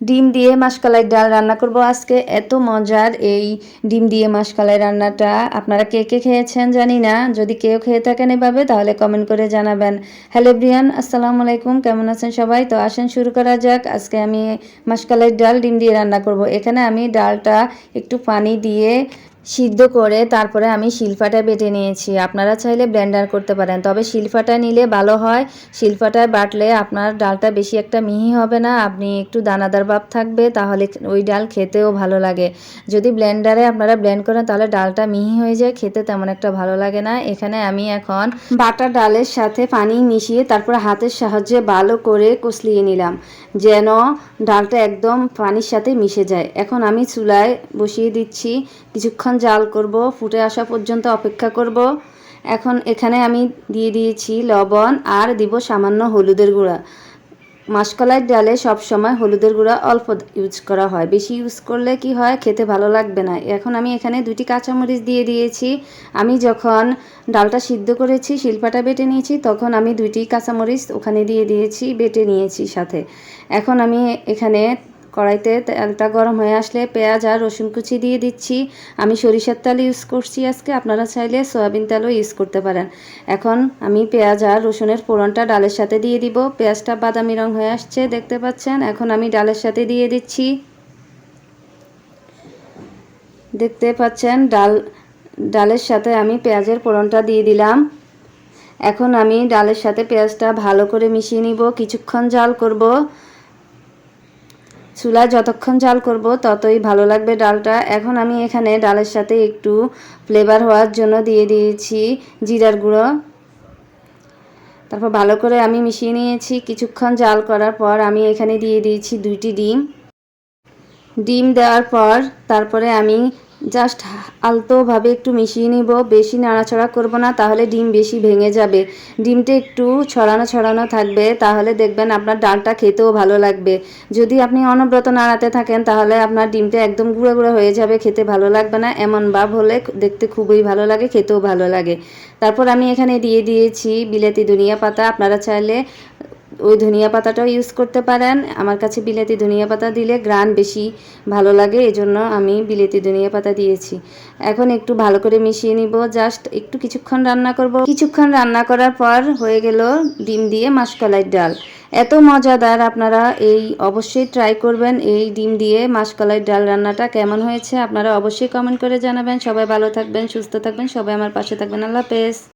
ডিম দিয়ে মাসকালাই ডাল রান্না করব আজকে। এত মজার এই ডিম দিয়ে মাসকালাই রান্নাটা। আপনারা কে কে খেয়েছেন জানি না। যদি কেউ খেয়ে থাকেন এভাবে, তাহলে কমেন্ট করে জানাবেন। হ্যালো ব্রিয়ান আসসালামু আলাইকুম। কেমন আছেন সবাই? তো আসেন শুরু করা যাক। আজকে আমি মাসকালাই ডাল ডিম দিয়ে রান্না করব। এখানে আমি ডালটা একটু পানি দিয়ে সিদ্ধ করে তারপরে আমি শিলফাটা বেটে নিয়েছি। আপনারা চাইলে ব্লেন্ডার করতে পারেন। তবে শিলফাটা নিলে ভালো হয়। শিলফাটায় বাটলে আপনার ডালটা বেশি একটা মিহি হবে না। আপনি একটু দানাদার ভাব থাকবে, তাহলে ওই ডাল খেতেও ভালো লাগে। যদি ব্লেন্ডারে আপনারা ব্লেন্ড করেন, তাহলে ডালটা মিহি হয়ে যায়। খেতে তেমন একটা ভালো লাগে না। এখানে আমি এখন বাটা ডালের সাথে পানি মিশিয়ে, তারপর হাতের সাহায্যে ভালো করে কষলিয়ে নিলাম, যেন ডালটা একদম পানির সাথে মিশে যায়। এখন আমি চুলায় বসিয়ে দিচ্ছি। কিছুক্ষণ জাল করব, ফুটে আসা পর্যন্ত অপেক্ষা করব। এখন এখানে আমি দিয়ে দিয়েছি লবণ আর দিব সামান্য হলুদের গুঁড়া। মাসকলাই ডালে সব সময় হলুদের গুঁড়া অল্প ইউজ করা হয়। বেশি ইউজ করলে কি হয়? খেতে ভালো লাগবে না। এখন আমি এখানে দুটি কাঁচামরিচ দিয়ে দিয়েছি। আমি যখন ডালটা সিদ্ধ করেছি, শিল্পাটা বেটে নিয়েছি, তখন আমি দুইটি কাঁচামরিচ ওখানে দিয়ে দিয়েছি, বেটে নিয়েছি সাথে। এখন আমি এখানে কড়াইতে তেলটা গরম হয়ে আসলে পেঁয়াজ আর রসুন কুচি দিয়ে দিচ্ছি। আমি সরিষার তেল ইউজ করছি আজকে। আপনারা চাইলে সয়াবিন তেলও ইউজ করতে পারেন। এখন আমি পেঁয়াজ আর রসুনের ফোড়নটা ডালের সাথে দিয়ে দিব। পেঁয়াজটা বাদামি রং হয়ে আসছে, দেখতে পাচ্ছেন? এখন আমি ডালের সাথে দিয়ে দিচ্ছি। দেখতে পাচ্ছেন? ডাল, ডালের সাথে আমি পেঁয়াজের ফোড়নটা দিয়ে দিলাম। এখন আমি ডালের সাথে পেঁয়াজটা ভালো করে মিশিয়ে নিব। কিছুক্ষণ জাল করব। চুলায় যতক্ষণ জাল করব, ততই ভালো লাগবে ডালটা। এখন আমি এখানে ডালের সাথে একটু ফ্লেভার হওয়ার জন্য দিয়ে দিয়েছি জিরার গুঁড়ো। তারপর ভালো করে আমি মিশিয়ে নিয়েছি। কিছুক্ষণ জাল করার পর আমি এখানে দিয়ে দিয়েছি দুইটি ডিম। ডিম দেওয়ার পর তারপরে আমি জাস্ট আলতোভাবে একটু মিশিয়ে নিব, বেশি নাড়াচড়া করব না, তাহলে ডিম বেশি ভেঙে যাবে। ডিমটা একটু ছড়ানো ছড়ানো থাকবে, তাহলে দেখবেন আপনার ডালটা খেতেও ভালো লাগবে। যদি আপনি অনব্রত নাড়াতে থাকেন, তাহলে আপনার ডিমটা একদম গুঁড়ো গুঁড়ো হয়ে যাবে, খেতে ভালো লাগবে না। এমন ভাব হলে দেখতে খুবই ভালো লাগে, খেতেও ভালো লাগে। তারপর আমি এখানে দিয়ে দিয়েছি বিলাতি ধনিয়া পাতা। আপনারা চাইলে ওই ধনিয়া পাতাটাও ইউজ করতে পারেন। আমার কাছে বিলেতি ধনিয়া পাতা দিলে গ্রান বেশি ভালো লাগে, এজন্য আমি বিলেতি ধনিয়া পাতা দিয়েছি। এখন একটু ভালো করে মিশিয়ে নিব জাস্ট একটু কিছুক্ষণ রান্না করব। কিছুক্ষণ রান্না করার পর হয়ে গেল ডিম দিয়ে মাসকলাই ডাল। এত মজাদার আপনারা এই অবশ্যই ট্রাই করবেন এই ডিম দিয়ে মাসকলাই ডাল রান্নাটা কেমন হয়েছে, আপনারা অবশ্যই কমেন্ট করে জানাবেন। সবাই ভালো থাকবেন, সুস্থ থাকবেন, সবাই আমার পাশে থাকবেন। আল্লাহ হাফেজ।